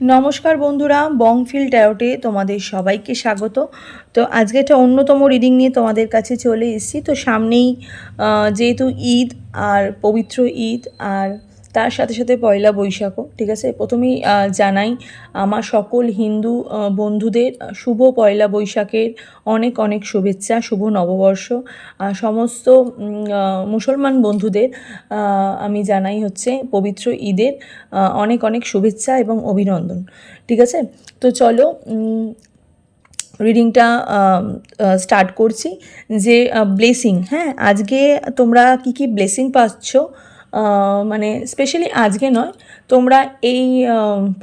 নমস্কার বন্ধুরা বংফিল ট্যারোটে তোমাদের সবাইকে স্বাগত। তো আজকে একটা অন্যতম রিডিং নিয়ে তোমাদের কাছে চলে এসেছি। তো সামনেই যেহেতু ঈদ আর পবিত্র ঈদ আর তার সাথে সাথে পয়লা বৈশাখও, ঠিক আছে? প্রথমেই জানাই, আমার সকল হিন্দু বন্ধুদের শুভ পয়লা বৈশাখের অনেক অনেক শুভেচ্ছা, শুভ নববর্ষ। সমস্ত মুসলমান বন্ধুদের আমি জানাই হচ্ছে পবিত্র ঈদের অনেক অনেক শুভেচ্ছা এবং অভিনন্দন, ঠিক আছে? তো চলো রিডিংটা স্টার্ট করছি যে ব্লেসিং হ্যাঁ? আজকে তোমরা কি কি ব্লেসিং পাচ্ছ? মানে স্পেশালি আজকে নয়, তোমরা এই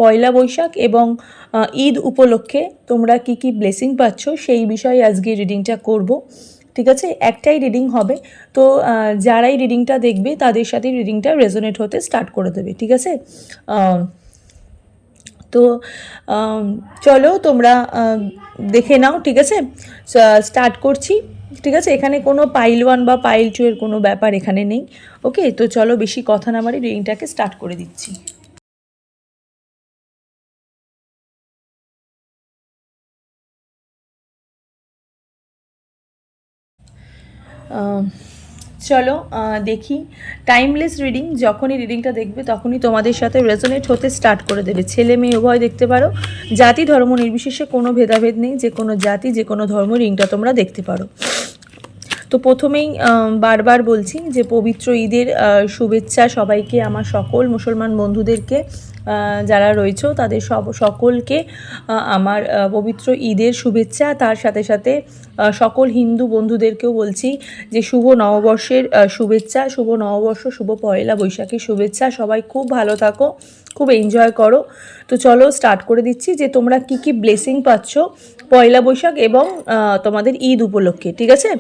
পয়লা বৈশাখ এবং ঈদ উপলক্ষে তোমরা কি কি ব্লেসিং পাচ্ছ সেই বিষয়ে আজকে রিডিংটা করব, ঠিক আছে? একটাই রিডিং হবে, তো যারাই রিডিংটা দেখবে তাদের সাথে রিডিংটা রেজোনেট হতে স্টার্ট করে দেবে, ঠিক আছে? তো চলো তোমরা দেখে নাও, ঠিক আছে? স্টার্ট করছি। ঠিক আছে? এখানে কোনো পাইল ওয়ান বা পাইল টু এর কোনো ব্যাপার এখানে নেই ওকে তো চলো বেশি কথা না মারি রিডিংটাকে স্টার্ট করে দিচ্ছি। চলো দেখি। টাইমলেস রিডিং যখনই রিডিংটা দেখবে তখনই তোমাদের সাথে রেজোনেট হতে স্টার্ট করে দেবে। ছেলে মেয়ে উভয় দেখতে পারো। জাতি, ধর্ম নির্বিশেষে কোনো ভেদাভেদ নেই, যে কোনো জাতি, যে কোনো ধর্ম রিংটা তোমরা দেখতে পারো। তো প্রথমেই বারবার বলছি যে পবিত্র ঈদের শুভেচ্ছা সবাইকে, আমার সকল মুসলমান বন্ধুদেরকে যারা রয়েছে, তাদের সব, সকলকে আমার পবিত্র ঈদের শুভেচ্ছা। তার সাথে সাথে সকল হিন্দু বন্ধুদেরকেও বলছি যে শুভ নববর্ষের শুভেচ্ছা, শুভ নববর্ষ, শুভ পয়লা বৈশাখের শুভেচ্ছা। সবাই খুব ভালো থাকো, খুব এনজয় করো। তো চলো স্টার্ট করে দিচ্ছি যে তোমরা কি কি ব্লেসিং পাচ্ছ পয়লা বৈশাখ এবং তোমাদের ঈদ উপলক্ষে, ঠিক আছে?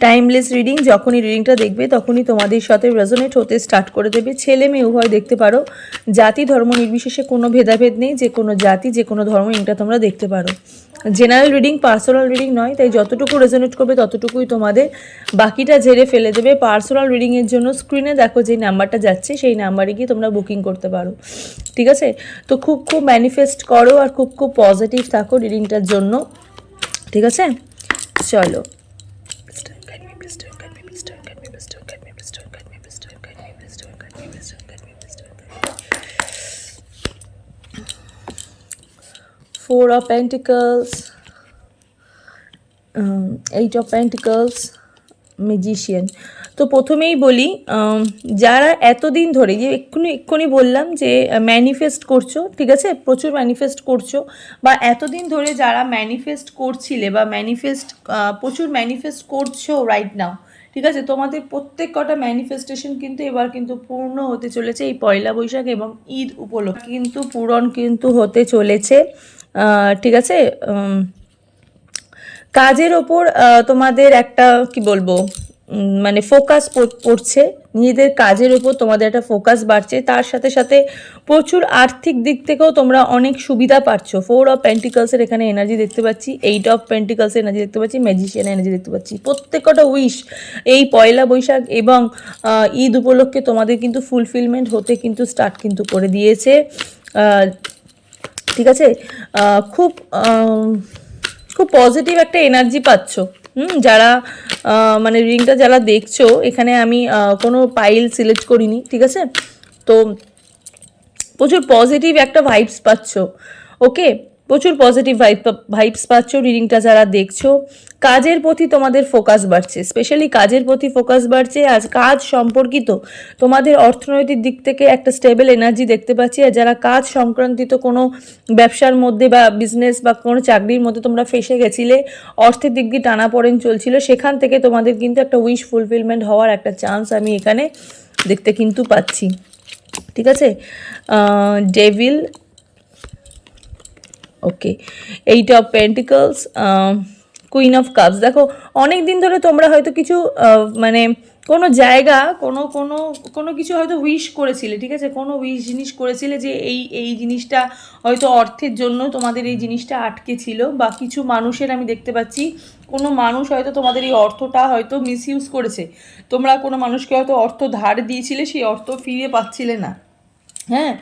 টাইমলেস রিডিং যখনই রিডিংটা দেখবে, তখনই তোমাদের সাথে রেজোনেট হতে স্টার্ট করে দেবে। ছেলে মেয়ে, উভয় দেখতে পারো। জাতি, ধর্ম নির্বিশেষে কোনো ভেদাভেদ নেই। যে কোনো জাতি, যে কোনো ধর্ম এটা তোমরা দেখতে পারো। জেনারেল রিডিং পার্সোনাল রিডিং নয়, তাই যতটুকু রেজোনেট করবে, ততটুকুই তোমাদের বাকিটা ঝেড়ে ফেলে দেবে। পার্সোনাল রিডিংয়ের জন্য স্ক্রিনে দেখো যে নাম্বারটা যাচ্ছে, সেই নাম্বারে গিয়ে তোমরা বুকিং করতে পারো। ঠিক আছে? তো খুব খুব ম্যানিফেস্ট করো আর খুব খুব পজিটিভ থাকো রিডিংটার জন্য। ঠিক আছে? চলো। Four of pentacles. Um, eight of pentacles. Magician তো প্রথমেই বলি উম, যারা এতদিন ধরে যে এক্ষুনি এক্ষুনি বললাম যে ম্যানিফেস্ট করছ ঠিক আছে? প্রচুর ম্যানিফেস্ট করছ বা এতদিন ধরে যারা ম্যানিফেস্ট করছিলে বা ম্যানিফেস্ট প্রচুর ম্যানিফেস্ট করছ রাইট নাও ঠিক আছে? তোমাদের প্রত্যেক কটা ম্যানিফেস্টেশন কিন্তু এবার কিন্তু পূর্ণ হতে চলেছে এই পয়লা বৈশাখ এবং ঈদ উপলক্ষে। কিন্তু পূরণ কিন্তু হতে চলেছে। ঠিক আছে কাজের ওপর তোমাদের একটা, কি বলব মানে ফোকাস পড়ছে। নিজেদের কাজের ওপর তোমাদের একটা ফোকাস বাড়ছে। তার সাথে সাথে প্রচুর আর্থিক দিক থেকেও তোমরা অনেক সুবিধা পাচ্ছ। ফোর অফ পেন্টিকালসের এখানে এনার্জি দেখতে পাচ্ছি এইট অফ পেন্টিকালসের এনার্জি দেখতে পাচ্ছি ম্যাজিশিয়ান এনার্জি দেখতে পাচ্ছি। প্রত্যেকটা উইশ এই পয়লা বৈশাখ এবং ঈদ উপলক্ষে তোমাদের কিন্তু ফুলফিলমেন্ট হতে কিন্তু স্টার্ট কিন্তু করে দিয়েছে। ঠিক আছে? খুব খুব পজিটিভ একটা এনার্জি পাচ্ছ। হুম, যারা মানে রিংটা যারা দেখছ, এখানে আমি কোনো পাইল সিলেক্ট করিনি, ঠিক আছে? তো প্রচুর পজিটিভ একটা ভাইবস পাচ্ছ ওকে প্রচুর পজিটিভ ভাইব ভাইবস পাচ্ছ রিডিংটা যারা দেখছ। কাজের প্রতি তোমাদের ফোকাস বাড়ছে স্পেশালি কাজের প্রতি ফোকাস বাড়ছে। আজ কাজ সম্পর্কিত তোমাদের অর্থনৈতিক দিক থেকে একটা স্টেবল এনার্জি দেখতে পাচ্ছি। আর যারা কাজ সংক্রান্তিত কোনো ব্যবসার মধ্যে বা বিজনেস বা কোনো চাকরির মধ্যে তোমরা ফেসে গেছিলে, অর্থের দিক দিয়ে টানাপোড়েন চলছিল, সেখান থেকে তোমাদের কিন্তু একটা উইশ ফুলফিলমেন্ট হওয়ার একটা চান্স আমি এখানে দেখতে কিন্তু পাচ্ছি। ঠিক আছে? Devil okay eight of pentacles queen of cups দেখো, অনেক দিন ধরে তোমরা হয়তো কিছু মানে কোনো জায়গা, কোনো কোনো কোনো কিছু হয়তো উইশ করেছিলে, ঠিক আছে? কোনো উইশ জিনিস করেছিলে যে এই এই জিনিসটা হয়তো অর্থের জন্য তোমাদের এই জিনিসটা আটকে ছিল বা কিছু মানুষের আমি দেখতে পাচ্ছি, কোনো মানুষ হয়তো তোমাদের এই অর্থটা হয়তো মিসইউজ করেছে। তোমরা কোনো মানুষকে হয়তো অর্থ ধার দিয়েছিলে, সেই অর্থ ফিরে পাচ্ছিলে না। হ্যাঁ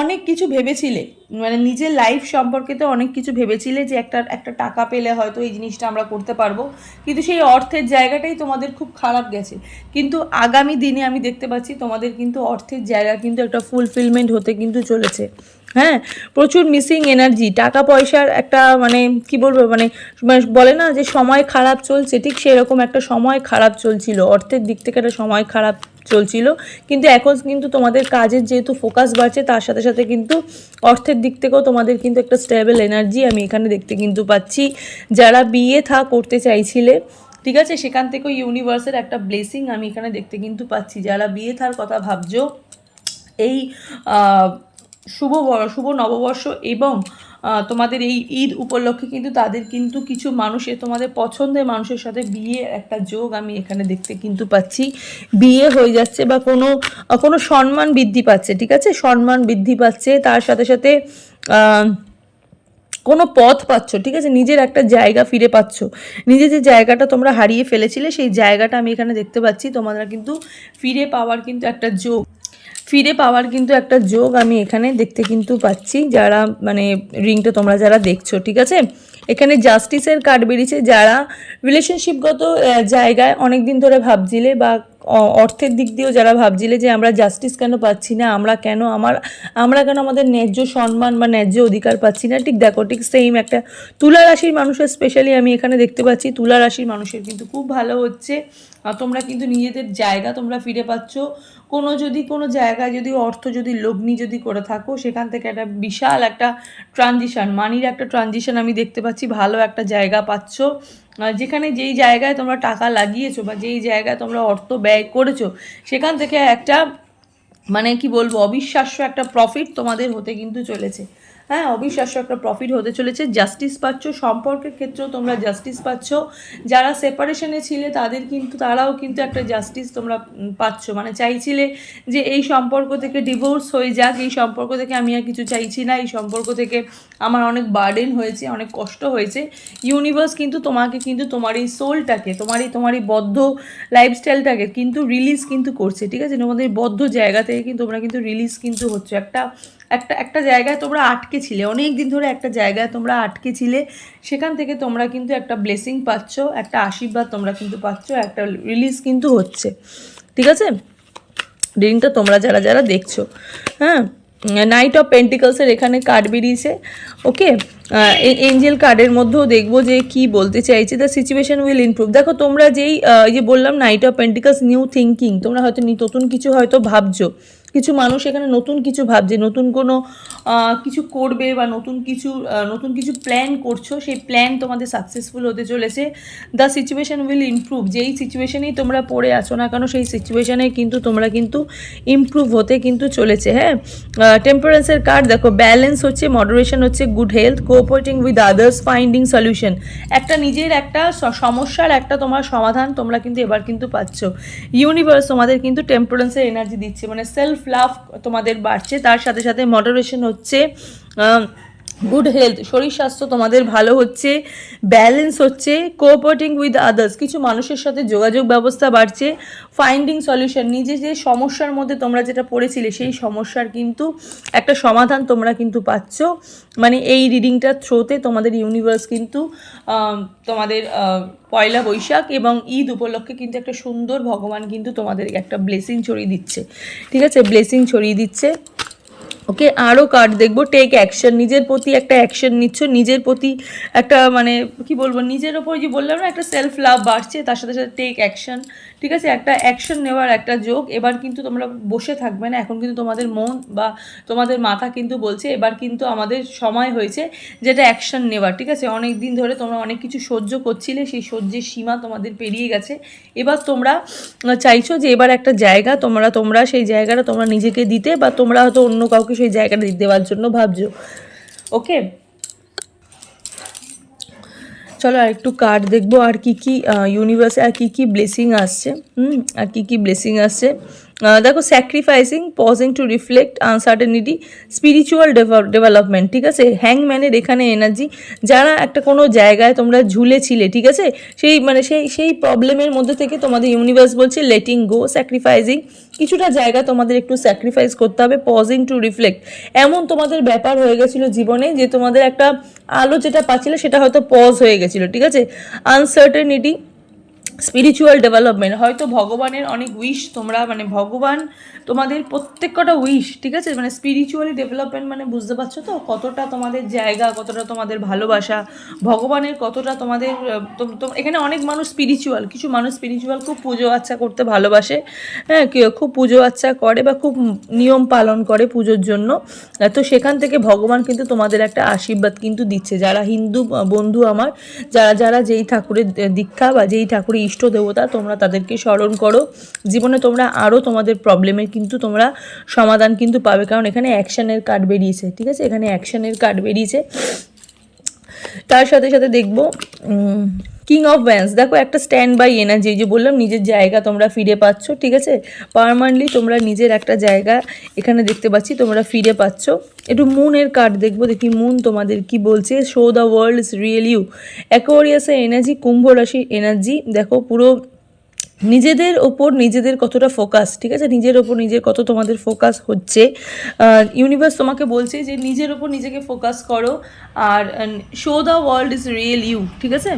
অনেক কিছু ভেবেছিলে। মানে নিজের লাইফ সম্পর্কে তো অনেক কিছু ভেবেছিলে যে একটা একটা টাকা পেলে হয়তো এই জিনিসটা আমরা করতে পারব। কিন্তু সেই অর্থের জায়গাটাই তোমাদের খুব খারাপ গেছে। কিন্তু আগামী দিনে আমি দেখতে পাচ্ছি তোমাদের কিন্তু অর্থের জায়গা কিন্তু একটা ফুলফিলমেন্ট হতে কিন্তু চলেছে। হ্যাঁ প্রচুর মিসিং এনার্জি টাকা পয়সার একটা মানে কি বলব মানে মানে বলে না যে সময় খারাপ চলছে, ঠিক সেরকম একটা সময় খারাপ চলছিল। অর্থের দিক থেকে একটা সময় খারাপ চলছিল। কিন্তু এখন কিন্তু তোমাদের কাজের যেহেতু ফোকাস বাড়ছে, তার সাথে সাথে কিন্তু অর্থের দিক থেকেও তোমাদের কিন্তু একটা স্টেবল এনার্জি আমি এখানে দেখতে কিন্তু পাচ্ছি। যারা বিয়ে থা করতে চাইছিলে, ঠিক আছে? সেখান থেকেও ইউনিভার্সের একটা ব্লেসিং আমি এখানে দেখতে কিন্তু পাচ্ছি। যারা বিয়ে থার কথা ভাবছ, এই শুভ শুভ নববর্ষ এবং তোমাদের এই ঈদ উপলক্ষে কিন্তু তাদের কিন্তু কিছু মানুষের, তোমাদের পছন্দের মানুষের সাথে বিয়ে একটা যোগ আমি এখানে দেখতে কিন্তু পাচ্ছি। বিয়ে হয়ে যাচ্ছে বা কোনো কোনো সম্মান বৃদ্ধি পাচ্ছে, ঠিক আছে? সম্মান বৃদ্ধি পাচ্ছে, তার সাথে সাথে কোনো পথ পাচ্ছ, ঠিক আছে? নিজের একটা জায়গা ফিরে পাচ্ছ। নিজের যে জায়গাটা তোমরা হারিয়ে ফেলেছিলে, সেই জায়গাটা আমি এখানে দেখতে পাচ্ছি। তোমরা কিন্তু ফিরে পাওয়ার কিন্তু একটা যোগ। ফিরে পাওয়ার কিন্তু একটা যোগ আমি এখানে দেখতে কিন্তু পাচ্ছি। যারা মানে রিংটা তোমরা যারা দেখছ, ঠিক আছে? এখানে জাস্টিসের কার্ড বেরিয়েছে যারা রিলেশনশিপগত জায়গায় অনেক দিন ধরে ভাবছিলে বা অর্থের দিক দিয়েও যারা ভাবছিলে যে আমরা জাস্টিস কেন পাচ্ছি না, আমরা কেন আমার, আমরা কেন আমাদের ন্যায্য সম্মান বা ন্যায্য অধিকার পাচ্ছি না, ঠিক দেখো, ঠিক সেম একটা তুলা রাশির মানুষের স্পেশালি আমি এখানে দেখতে পাচ্ছি, তুলা রাশির মানুষের কিন্তু খুব ভালো হচ্ছে তোমরা কিন্তু নিজেদের জায়গা তোমরা ফিরে পাচ্ছ, কোনো যদি কোনো জায়গায় যদি অর্থ যদি লগ্নি যদি করে থাকো, সেখান থেকে একটা বিশাল একটা ট্রানজিশন মানির একটা ট্রানজিশান আমি দেখতে পাচ্ছি, ভালো একটা জায়গা পাচ্ছ যেখানে যেই জায়গায় তোমরা টাকা লাগিয়েছো বা যেই জায়গায় তোমরা অর্থ ব্যয় করেছ, সেখান থেকে একটা মানে কি বলব, অবিশ্বাস্য একটা প্রফিট তোমাদের হতে কিন্তু চলেছে। হ্যাঁ অবিশ্বাস্য একটা প্রফিট হতে চলেছে। জাস্টিস পাচ্ছ, সম্পর্কের ক্ষেত্রেও তোমরা জাস্টিস পাচ্ছ। যারা সেপারেশনে ছিলে, তাদের কিন্তু, তারাও কিন্তু একটা জাস্টিস তোমরা পাচ্ছ। মানে চাইছিলে যে এই সম্পর্ক থেকে ডিভোর্স হয়ে যাক, এই সম্পর্ক থেকে আমি আর কিছু চাইছি না, এই সম্পর্ক থেকে আমার অনেক বার্ডেন হয়েছে, অনেক কষ্ট হয়েছে। ইউনিভার্স কিন্তু তোমাকে কিন্তু তোমার এই সোলটাকে তোমার এই তোমার এই বদ্ধ লাইফস্টাইলটাকে কিন্তু রিলিজ কিন্তু করছে, ঠিক আছে? তোমাদের বদ্ধ জায়গা থেকে কিন্তু তোমরা কিন্তু রিলিজ কিন্তু হচ্ছে। একটা একটা একটা জায়গায় তোমরা আটকে ছিলে। অনেক দিন ধরে একটা জায়গায় তোমরা আটকে ছিলে। সেখান থেকে তোমরা কিন্তু একটা ব্লেসিং পাচ্ছ, একটা আশীর্বাদ তোমরা কিন্তু পাচ্ছ, একটা রিলিজ কিন্তু হচ্ছে। ঠিক আছে? রিডিংটা তোমরা যারা যারা দেখছ। হ্যাঁ? নাইট অফ পেন্টিকলসের এখানে কার্ড বেরিয়েছে। ওকে এঞ্জেল কার্ডের মধ্যেও দেখব যে কি বলতে চাইছে। দ্য সিচুয়েশন উইল ইমপ্রুভ দেখো, তোমরা যেই যে বললাম knight of pentacles new thinking তোমরা হয়তো নতুন কিছু হয়তো ভাবছ। কিছু মানুষ এখানে নতুন কিছু ভাবছে, নতুন কোনো কিছু করবে বা নতুন কিছু নতুন কিছু প্ল্যান করছ, সেই প্ল্যান তোমাদের সাকসেসফুল হতে চলেছে। দ্য সিচুয়েশন উইল ইমপ্রুভ যেই সিচুয়েশনেই তোমরা পড়ে আছো না কেন, সেই সিচুয়েশানে কিন্তু তোমরা কিন্তু ইমপ্রুভ হতে কিন্তু চলেছে হ্যাঁ? টেম্পারেন্সের কার্ড দেখো ব্যালেন্স হচ্ছে মডারেশন হচ্ছে good health cooperating with others finding solution একটা নিজের একটা সমস্যার একটা তোমার সমাধান তোমরা কিন্তু এবার কিন্তু পাচ্ছ। ইউনিভার্স তোমাদের কিন্তু টেম্পারেন্সের এনার্জি দিচ্ছে মানে সেলফ লাভ তোমাদের বাড়ছে। তার সাথে সাথে মডারেশন হচ্ছে গুড হেলথ শরীর স্বাস্থ্য তোমাদের ভালো হচ্ছে ব্যালেন্স হচ্ছে কোঅপারেটিং উইথ আদার্স কিছু মানুষের সাথে যোগাযোগ ব্যবস্থা বাড়ছে ফাইন্ডিং সলিউশন নিজে যে সমস্যার মধ্যে তোমরা যেটা পড়েছিলে, সেই সমস্যার কিন্তু একটা সমাধান তোমরা কিন্তু পাচ্ছ। মানে এই রিডিংটার থ্রোতে তোমাদের ইউনিভার্স কিন্তু তোমাদের পয়লা বৈশাখ এবং ঈদ উপলক্ষে কিন্তু একটা সুন্দর ভগবান কিন্তু তোমাদের একটা ব্লেসিং ছড়িয়ে দিচ্ছে। ঠিক আছে? ব্লেসিং ছড়িয়ে দিচ্ছে। ওকে আরও কার্ড দেখব। টেক অ্যাকশন নিজের প্রতি একটা অ্যাকশন নিচ্ছ, নিজের প্রতি একটা মানে কি বলব, নিজের ওপর যে বললাম না, একটা সেলফ লাভ বাড়ছে, তার সাথে সাথে টেক অ্যাকশন ঠিক আছে? একটা অ্যাকশন নেওয়ার একটা যোগ এবার কিন্তু তোমরা বসে থাকবে না। এখন কিন্তু তোমাদের মন বা তোমাদের মাথা কিন্তু বলছে, এবার কিন্তু আমাদের সময় হয়েছে যেটা অ্যাকশন নেওয়ার, ঠিক আছে? অনেক দিন ধরে তোমরা অনেক কিছু সহ্য করছিলে, সেই সহ্যের সীমা তোমাদের পেরিয়ে গেছে। এবার তোমরা চাইছো যে এবার একটা জায়গা, তোমরা তোমরা সেই জায়গাটা তোমরা নিজেকে দিতে বা তোমরা হয়তো অন্য কাউকে সেই জায়গাটা দেওয়ার জন্য ভাবছ। ওকে চলো আর একটু কার্ড দেখব আর কি কি ইউনিভার্সে আর কি কি ব্লেসিং আসছে, হুম, আর কি কি ব্লেসিং আসছে। দেখো sacrificing pausing to reflect uncertainty spiritual development ঠিক আছে? হ্যাংম্যানের এখানে এনার্জি যারা একটা কোনো জায়গায় তোমরা ঝুলেছিলে, ঠিক আছে? সেই মানে সেই সেই প্রবলেমের মধ্যে থেকে তোমাদের ইউনিভার্স বলছে লেটিং গো স্যাক্রিফাইসিং কিছুটা জায়গা তোমাদের একটু স্যাক্রিফাইস করতে হবে পজিং টু রিফ্লেক্ট এমন তোমাদের ব্যাপার হয়ে গেছিল জীবনে যে তোমাদের একটা আলো যেটা পাচ্ছিলে সেটা হয়তো পজ হয়ে গেছিল, ঠিক আছে? আনসার্টেনিটি স্পিরিচুয়াল ডেভেলপমেন্ট হয়তো ভগবানের অনেক উইশ তোমরা মানে ভগবান তোমাদের প্রত্যেক কটা উইশ ঠিক আছে? মানে স্পিরিচুয়ালি ডেভেলপমেন্ট মানে বুঝতে পারছ তো? কতটা তোমাদের জায়গা, কতটা তোমাদের ভালোবাসা, ভগবানের কতটা তোমাদের এখানে অনেক মানুষ স্পিরিচুয়াল কিছু মানুষ স্পিরিচুয়াল খুব পুজো আচ্চা করতে ভালোবাসে হ্যাঁ কেউ খুব পুজো আচ্চা করে বা খুব নিয়ম পালন করে পুজোর জন্য তো সেখান থেকে ভগবান কিন্তু তোমাদের একটা আশীর্বাদ কিন্তু দিচ্ছে। যারা হিন্দু বন্ধু আমার, যারা যারা যেই ঠাকুরের দীক্ষা বা যেই ঠাকুরের ইষ্ট দেবতা, তোমরা তাদেরকে স্মরণ করো। জীবনে তোমরা আরও তোমাদের প্রবলেমের কিন্তু তোমরা সমাধান কিন্তু পাবে। কারণ এখানে অ্যাকশানের কার্ড বেরিয়েছে, ঠিক আছে? এখানে অ্যাকশানের কার্ড বেরিয়েছে। তার সাথে সাথে দেখব কিং অফ ব্যান্স দেখো, একটা স্ট্যান্ড বাই এনার্জি যে বললাম, নিজের জায়গা তোমরা ফিরে পাচ্ছ, ঠিক আছে? পারমানেন্টলি তোমরা নিজের একটা জায়গা এখানে দেখতে পাচ্ছি, তোমরা ফিরে পাচ্ছ। একটু মুনের কার্ড দেখব, দেখি মুন তোমাদের কি বলছে। Show the world is real you অ্যাকোয়ারিয়াসের energy কুম্ভ রাশির এনার্জি দেখো, পুরো নিজেদের ওপর নিজেদের কতটা ফোকাস ঠিক আছে? নিজের ওপর নিজের কত তোমাদের ফোকাস হচ্ছে। ইউনিভার্স তোমাকে বলছে যে, নিজের ওপর নিজেকে ফোকাস করো। আর show the world is real you ঠিক আছে?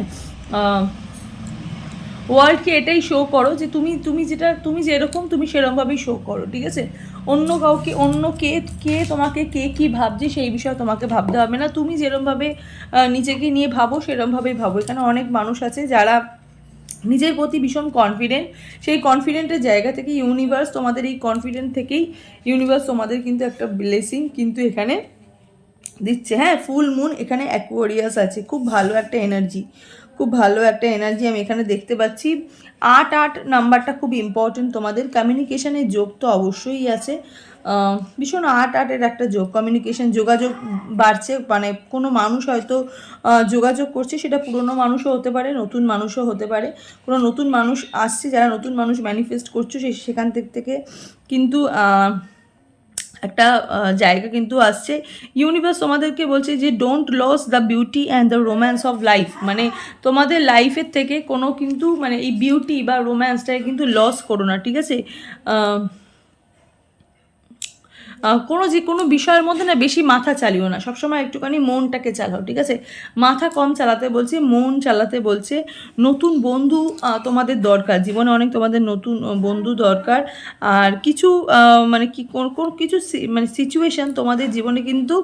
ওয়ার্ল্ডকে এটাই শো করো যে তুমি তুমি যেটা, তুমি যেরকম, তুমি সেরকমভাবেই শো করো, ঠিক আছে? অন্য কাউকে, অন্য কে কে তোমাকে, কে কি ভাবছে সেই বিষয়ে তোমাকে ভাবতে হবে না। তুমি যেরমভাবে নিজেকে নিয়ে ভাবো সেরমভাবেই ভাবো। এখানে অনেক মানুষ আছে যারা নিজের প্রতি ভীষণ কনফিডেন্ট সেই কনফিডেন্টের জায়গা থেকে ইউনিভার্স তোমাদের, এই কনফিডেন্ট থেকেই ইউনিভার্স তোমাদের কিন্তু একটা ব্লেসিং কিন্তু এখানে দিচ্ছে। হ্যাঁ ফুল মুন এখানে অ্যাকোয়ারিয়াস আছে। খুব ভালো একটা এনার্জি খুব ভালো একটা এনার্জি আমি এখানে দেখতে পাচ্ছি। আট আট নাম্বারটা খুব ইম্পর্টেন্ট তোমাদের। কমিউনিকেশনের যোগ তো অবশ্যই আছে। ভীষণ আট আটের একটা যোগ। কমিউনিকেশন যোগাযোগ বাড়ছে। মানে কোনো মানুষ হয়তো যোগাযোগ করছে, সেটা পুরনো মানুষও হতে পারে, নতুন মানুষও হতে পারে। কোনো নতুন মানুষ আসছে, যারা নতুন মানুষ ম্যানিফেস্ট করছে সে, সেখান থেকে কিন্তু একটা জায়গা কিন্তু আসছে। ইউনিভার্স তোমাদেরকে বলছে যে don't lose the beauty and the romance of life মানে তোমাদের লাইফের থেকে কোনো কিন্তু মানে এই বিউটি বা রোম্যান্সটাকে কিন্তু লস করো না, ঠিক আছে? কোনো যে কোনো বিষয়ের মধ্যে না বেশি মাথা চালিও না। সবসময় একটুখানি মনটাকে চালাও, ঠিক আছে? মাথা কম চালাতে বলছে, মন চালাতে বলছে, নতুন বন্ধু তোমাদের দরকার। জীবনে অনেক তোমাদের নতুন বন্ধু দরকার। আর কিছু মানে কি, কোন কোন কিছু মানে সিচুয়েশন তোমাদের জীবনে কিন্তু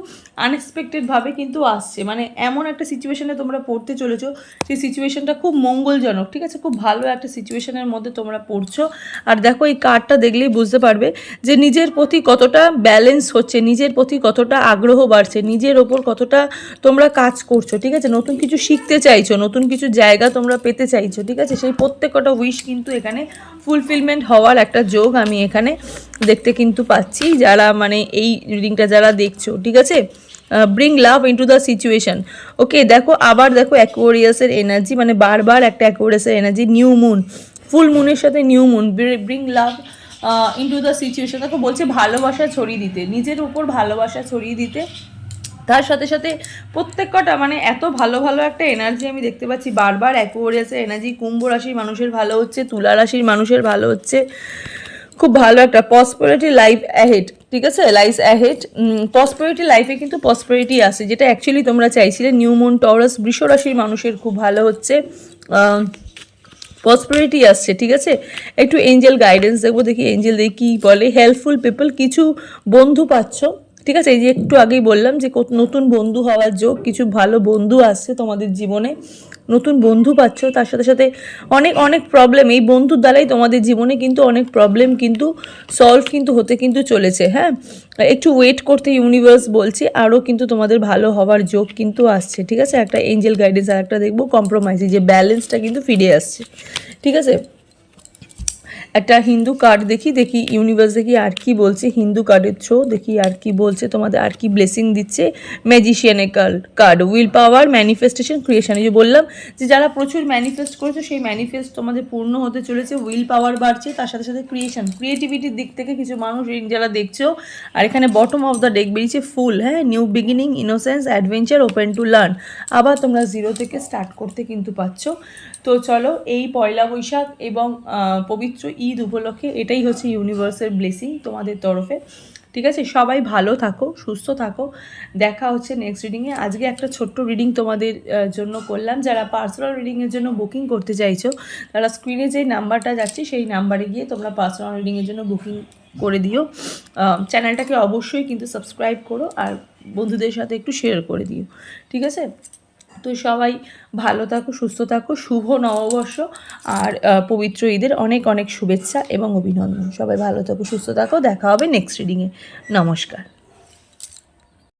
আনএক্সপেক্টেডভাবে কিন্তু আসছে। মানে এমন একটা সিচুয়েশানে তোমরা পড়তে চলেছো, সেই সিচুয়েশনটা খুব মঙ্গলজনক, ঠিক আছে? খুব ভালো একটা সিচুয়েশানের মধ্যে তোমরা পড়ছো। আর দেখো, এই কার্ডটা দেখলেই বুঝতে পারবে যে নিজের প্রতি কতটা ব্যালেন্স হচ্ছে, নিজের প্রতি কতটা আগ্রহ বাড়ছে, নিজের ওপর কতটা তোমরা কাজ করছ, ঠিক আছে? নতুন কিছু শিখতে চাইছো, নতুন কিছু জায়গা তোমরা পেতে চাইছো, ঠিক আছে? সেই প্রত্যেকটা উইশ কিন্তু এখানে ফুলফিলমেন্ট হওয়ার একটা যোগ আমি এখানে দেখতে কিন্তু পাচ্ছি। যারা মানে এই রিডিংটা যারা দেখছ, ঠিক আছে? Bring love into the situation okay দেখো, আবার দেখো অ্যাকোয়ারিয়াসের এনার্জি মানে বারবার একটা অ্যাকোয়ারিয়াসের এনার্জি নিউ মুন ফুল মুনের সাথে new moon bring love into the situation দেখো, বলছে ভালোবাসা ছড়িয়ে দিতে। নিজের উপর ভালোবাসা ছড়িয়ে দিতে। তার সাথে সাথে প্রত্যেক কটা মানে এত ভালো ভালো একটা এনার্জি আমি দেখতে পাচ্ছি। বারবার অ্যাকোয়ারিয়াসের এনার্জি কুম্ভ রাশির মানুষের ভালো হচ্ছে, তুলা রাশির মানুষের ভালো হচ্ছে। খুব ভালো একটা পসপরিটি লাইফ অ্যাহেড ঠিক আছে? লাইফ অ্যাহেড পসপরিটি লাইফে কিন্তু পসপোরিটি আসে যেটা অ্যাকচুয়ালি তোমরা চাইছিলে। নিউমন টরাস বৃষ রাশির মানুষের খুব ভালো হচ্ছে। পসপরিটি আসছে, ঠিক আছে? একটু এঞ্জেল গাইডেন্স দেখব, দেখি এঞ্জেল দেখি কী বলে। হেল্পফুল পিপল কিছু বন্ধু পাচ্ছ? ঠিক আছে? এই যে একটু আগেই বললাম যে নতুন বন্ধু হওয়ার যোগ, কিছু ভালো বন্ধু আসছে তোমাদের জীবনে। নতুন বন্ধু পাচ্ছ, তার সাথে সাথে অনেক অনেক প্রবলেম এই বন্ধুর দ্বারাই তোমাদের জীবনে কিন্তু অনেক প্রবলেম কিন্তু সলভ কিন্তু হতে কিন্তু চলেছে হ্যাঁ? একটু ওয়েট করতে ইউনিভার্স বলছে, আরও কিন্তু তোমাদের ভালো হওয়ার যোগ কিন্তু আসছে, ঠিক আছে? একটা এঞ্জেল গাইডেন্স আর একটা দেখব কম্প্রোমাইজ যে ব্যালেন্সটা কিন্তু ফিরে আসছে, ঠিক আছে? একটা হিন্দু কার্ড দেখি দেখি ইউনিভার্স দেখি আর কি বলছে। হিন্দু কার্ডের থ্রো দেখি আর কি বলছে, তোমাদের আর কি ব্লেসিং দিচ্ছে ম্যাজিশিয়ানের card card will power manifestation creation এই যে বললাম যে যারা প্রচুর ম্যানিফেস্ট করেছ, সেই ম্যানিফেস্ট তোমাদের পূর্ণ হতে চলেছে। উইল পাওয়ার বাড়ছে, তার সাথে সাথে ক্রিয়েশন ক্রিয়েটিভিটির দিক থেকে কিছু মানুষ যারা দেখছ, আর এখানে বটম অফ দ্য ডেক বেরিয়েছে ফুল হ্যাঁ? New beginning innocence adventure open to learn আবার তোমরা জিরো থেকে স্টার্ট করতে কিন্তু পাচ্ছ তো চলো এই পয়লা বৈশাখ এবং পবিত্র ঈদ উপলক্ষে এটাই হচ্ছে ইউনিভার্সের ব্লেসিং তোমাদের তরফে। ঠিক আছে? সবাই ভালো থাকো, সুস্থ থাকো। দেখা হচ্ছে নেক্সট রিডিংয়ে আজকে একটা ছোট্ট রিডিং তোমাদের জন্য করলাম। যারা পার্সোনাল রিডিংয়ের জন্য বুকিং করতে চাইছো, তারা স্ক্রিনে যে নাম্বারটা যাচ্ছে, সেই নাম্বারে গিয়ে তোমরা পার্সোনাল রিডিংয়ের জন্য বুকিং করে দিও। চ্যানেলটাকে অবশ্যই কিন্তু সাবস্ক্রাইব করো আর বন্ধুদের সাথে একটু শেয়ার করে দিও। ঠিক আছে? তো সবাই ভালো থাকো, সুস্থ থাকো, শুভ নববর্ষ আর পবিত্র ঈদের অনেক অনেক শুভেচ্ছা এবং অভিনন্দন। সবাই ভালো থাকো, সুস্থ থাকো। দেখা হবে নেক্সট রিডিংয়ে নমস্কার।